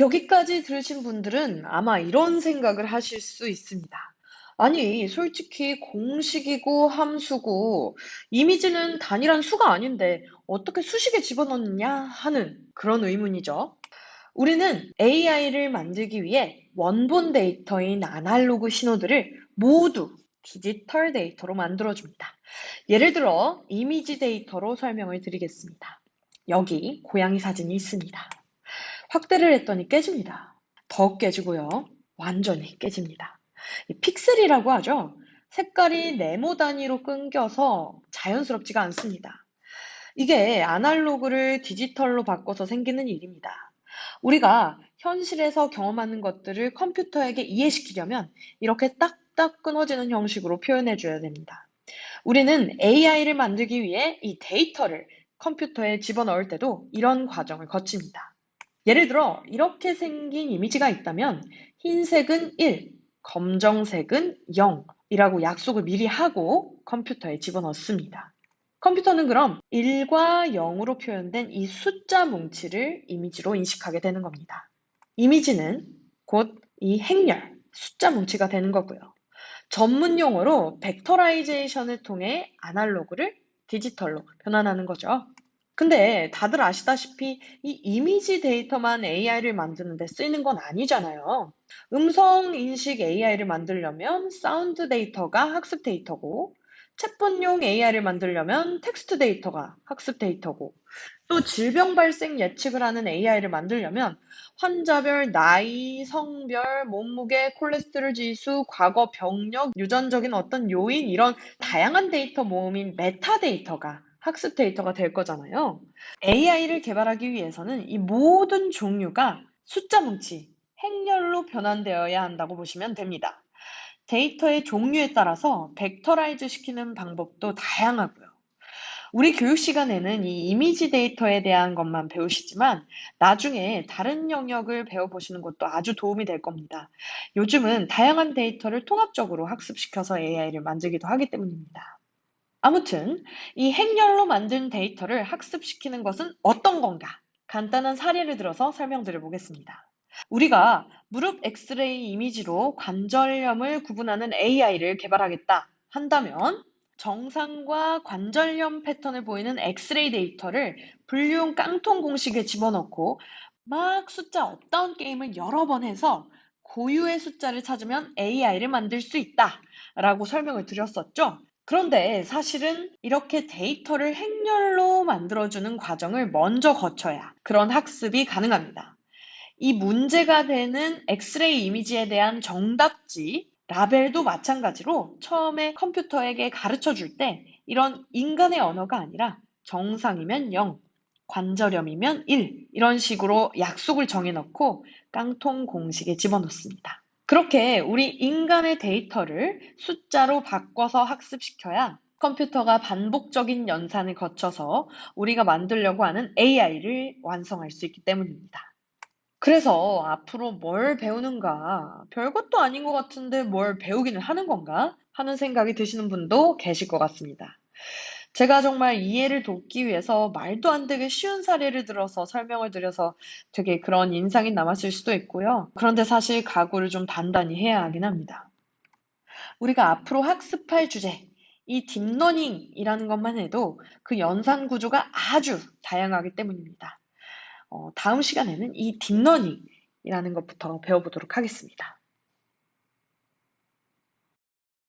여기까지 들으신 분들은 아마 이런 생각을 하실 수 있습니다. 아니, 솔직히 공식이고 함수고 이미지는 단일한 수가 아닌데 어떻게 수식에 집어넣느냐 하는 그런 의문이죠. 우리는 AI를 만들기 위해 원본 데이터인 아날로그 신호들을 모두 디지털 데이터로 만들어줍니다. 예를 들어 이미지 데이터로 설명을 드리겠습니다. 여기 고양이 사진이 있습니다. 확대를 했더니 깨집니다. 더 깨지고요. 완전히 깨집니다. 픽셀이라고 하죠. 색깔이 네모 단위로 끊겨서 자연스럽지가 않습니다. 이게 아날로그를 디지털로 바꿔서 생기는 일입니다. 우리가 현실에서 경험하는 것들을 컴퓨터에게 이해시키려면 이렇게 딱딱 끊어지는 형식으로 표현해 줘야 됩니다. 우리는 AI를 만들기 위해 이 데이터를 컴퓨터에 집어넣을 때도 이런 과정을 거칩니다. 예를 들어 이렇게 생긴 이미지가 있다면 흰색은 1, 검정색은 0이라고 약속을 미리 하고 컴퓨터에 집어넣습니다. 컴퓨터는 그럼 1과 0으로 표현된 이 숫자 뭉치를 이미지로 인식하게 되는 겁니다. 이미지는 곧 이 행렬, 숫자 뭉치가 되는 거고요. 전문 용어로 벡터라이제이션을 통해 아날로그를 디지털로 변환하는 거죠. 근데 다들 아시다시피 이 이미지 데이터만 AI를 만드는 데 쓰이는 건 아니잖아요. 음성 인식 AI를 만들려면 사운드 데이터가 학습 데이터고 챗봇용 AI를 만들려면 텍스트 데이터가 학습 데이터고 또 질병 발생 예측을 하는 AI를 만들려면 환자별 나이, 성별, 몸무게, 콜레스테롤 지수, 과거 병력, 유전적인 어떤 요인 이런 다양한 데이터 모음인 메타 데이터가 학습 데이터가 될 거잖아요. AI를 개발하기 위해서는 이 모든 종류가 숫자 뭉치, 행렬로 변환되어야 한다고 보시면 됩니다. 데이터의 종류에 따라서 벡터라이즈 시키는 방법도 다양하고요. 우리 교육 시간에는 이 이미지 데이터에 대한 것만 배우시지만 나중에 다른 영역을 배워보시는 것도 아주 도움이 될 겁니다. 요즘은 다양한 데이터를 통합적으로 학습시켜서 AI를 만들기도 하기 때문입니다. 아무튼 이 행렬로 만든 데이터를 학습시키는 것은 어떤 건가? 간단한 사례를 들어서 설명드려 보겠습니다. 우리가 무릎 엑스레이 이미지로 관절염을 구분하는 AI를 개발하겠다 한다면 정상과 관절염 패턴을 보이는 엑스레이 데이터를 분류용 깡통 공식에 집어넣고 막 숫자 업다운 게임을 여러 번 해서 고유의 숫자를 찾으면 AI를 만들 수 있다 라고 설명을 드렸었죠. 그런데 사실은 이렇게 데이터를 행렬로 만들어주는 과정을 먼저 거쳐야 그런 학습이 가능합니다. 이 문제가 되는 엑스레이 이미지에 대한 정답지, 라벨도 마찬가지로 처음에 컴퓨터에게 가르쳐 줄 때 이런 인간의 언어가 아니라 정상이면 0, 관절염이면 1 이런 식으로 약속을 정해놓고 깡통 공식에 집어넣습니다. 그렇게 우리 인간의 데이터를 숫자로 바꿔서 학습시켜야 컴퓨터가 반복적인 연산을 거쳐서 우리가 만들려고 하는 AI를 완성할 수 있기 때문입니다. 그래서 앞으로 뭘 배우는가? 별것도 아닌 것 같은데 뭘 배우기는 하는 건가? 하는 생각이 드시는 분도 계실 것 같습니다. 제가 정말 이해를 돕기 위해서 말도 안 되게 쉬운 사례를 들어서 설명을 드려서 되게 그런 인상이 남았을 수도 있고요. 그런데 사실 각오를 좀 단단히 해야 하긴 합니다. 우리가 앞으로 학습할 주제, 이 딥러닝이라는 것만 해도 그 연산 구조가 아주 다양하기 때문입니다. 어, 다음 시간에는 이 딥러닝이라는 것부터 배워보도록 하겠습니다.